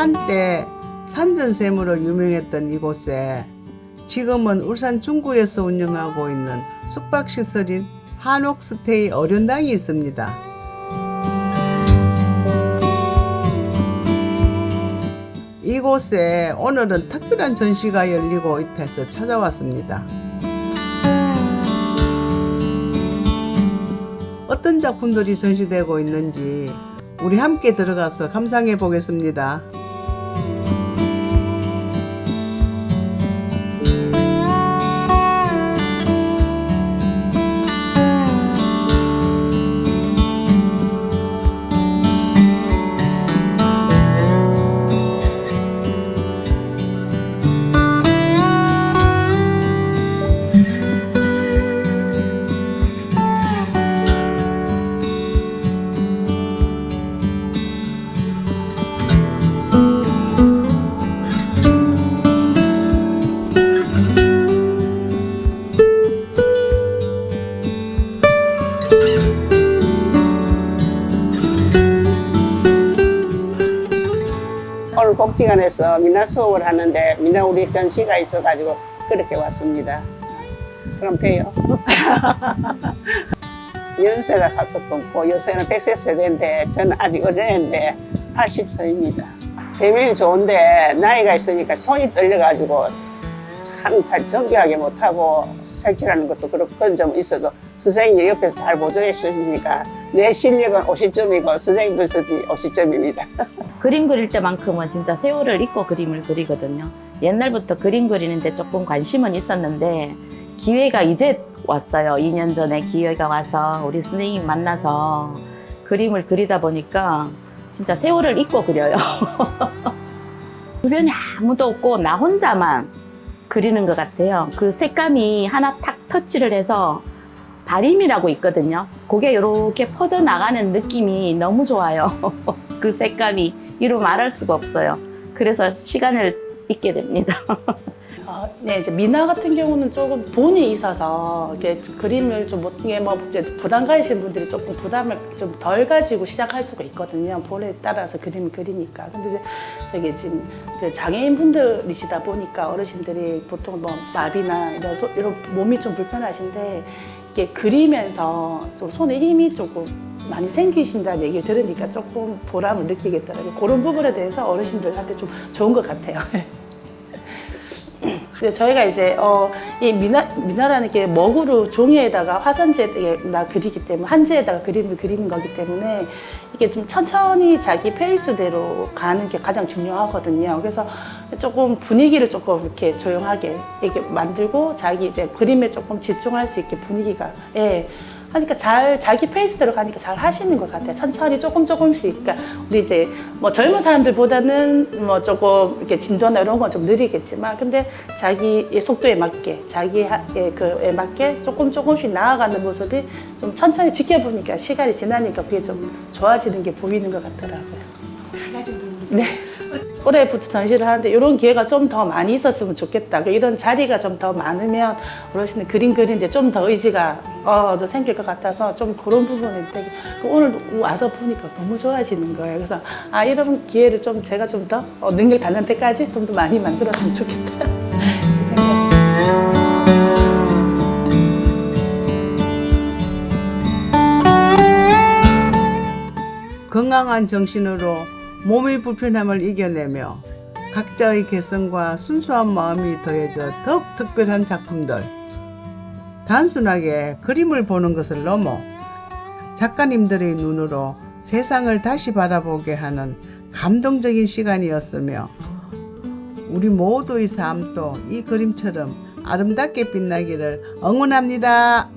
한때 산전샘으로 유명했던 이곳에 지금은 울산 중구에서 운영하고 있는 숙박시설인 한옥스테이 어련당이 있습니다. 이곳에 오늘은 특별한 전시가 열리고 있어서 찾아왔습니다. 어떤 작품들이 전시되고 있는지 우리 함께 들어가서 감상해 보겠습니다. 오늘 복지관에서 미나 수업을 하는데 미나 우리 전시가 있어가지고 그렇게 왔습니다. 그럼 돼요. 연세가 가깝고 요새는 100세 세대인데 저는 아직 어린애인데 80세입니다. 재미는 좋은데 나이가 있으니까 손이 떨려가지고 참 정교하게 못하고 색칠하는 것도 그렇고 그런 점 있어도 선생님이 옆에서 잘 보조해 주시니까 내 실력은 50점이고 선생님 분석이 50점입니다. 그림 그릴 때만큼은 진짜 세월을 잊고 그림을 그리거든요. 옛날부터 그림 그리는데 조금 관심은 있었는데 기회가 이제 왔어요. 2년 전에 기회가 와서 우리 선생님 만나서 그림을 그리다 보니까 진짜 세월을 잊고 그려요. 주변에 아무도 없고 나 혼자만 그리는 것 같아요. 그 색감이 하나 탁 터치를 해서 발임이라고 있거든요. 그게 이렇게 퍼져나가는 느낌이 너무 좋아요. 그 색감이 이루 말할 수가 없어요. 그래서 시간을 잊게 됩니다. 어, 네, 이제 미나 같은 경우는 조금 돈이 있어서 이렇게 그림을 좀 못게 뭐 이제 부담 가지신 분들이 조금 부담을 좀 덜 가지고 시작할 수가 있거든요. 본에 따라서 그림을 그리니까. 근데 이제 저기 지금 장애인 분들이시다 보니까 어르신들이 보통 뭐 마비나 이런, 소- 이런 몸이 좀 불편하신데 이게 그리면서 좀 손에 힘이 조금 많이 생기신다는 얘기를 들으니까 조금 보람을 느끼겠더라고요. 그런 부분에 대해서 어르신들한테 좀 좋은 것 같아요. 저희가 이제 어, 이 미나 미나라는 게 먹으로 종이에다가 화산지에다 그리기 때문에 한지에다가 그림을 그리는 거기 때문에 이게 좀 천천히 자기 페이스대로 가는 게 가장 중요하거든요. 그래서 조금 분위기를 조금 이렇게 조용하게 이렇게 만들고 자기 이제 그림에 조금 집중할 수 있게 분위기가 예. 하니까 잘 자기 페이스대로 가니까 잘 하시는 것 같아요. 천천히 조금 조금씩. 그러니까 우리 이제 뭐 젊은 사람들보다는 뭐 조금 이렇게 진도나 이런 건 좀 느리겠지만, 근데 자기의 속도에 맞게, 자기의 그에 맞게 조금 조금씩 나아가는 모습이 좀 천천히 지켜보니까 시간이 지나니까 그게 좀 좋아지는 게 보이는 것 같더라고요. 네. 올해부터 전시를 하는데 이런 기회가 좀 더 많이 있었으면 좋겠다. 그 이런 자리가 좀 더 많으면 어르신들 그림 그리는데 좀 더 의지가 어, 더 생길 것 같아서 좀 그런 부분에 되게 그 오늘 와서 보니까 너무 좋아지는 거예요. 그래서 아 이런 기회를 좀 제가 좀 더 능력 닿는 데까지 좀 더 많이 만들었으면 좋겠다. 건강한 정신으로 몸의 불편함을 이겨내며 각자의 개성과 순수한 마음이 더해져 더욱 특별한 작품들. 단순하게 그림을 보는 것을 넘어 작가님들의 눈으로 세상을 다시 바라보게 하는 감동적인 시간이었으며 우리 모두의 삶도 이 그림처럼 아름답게 빛나기를 응원합니다.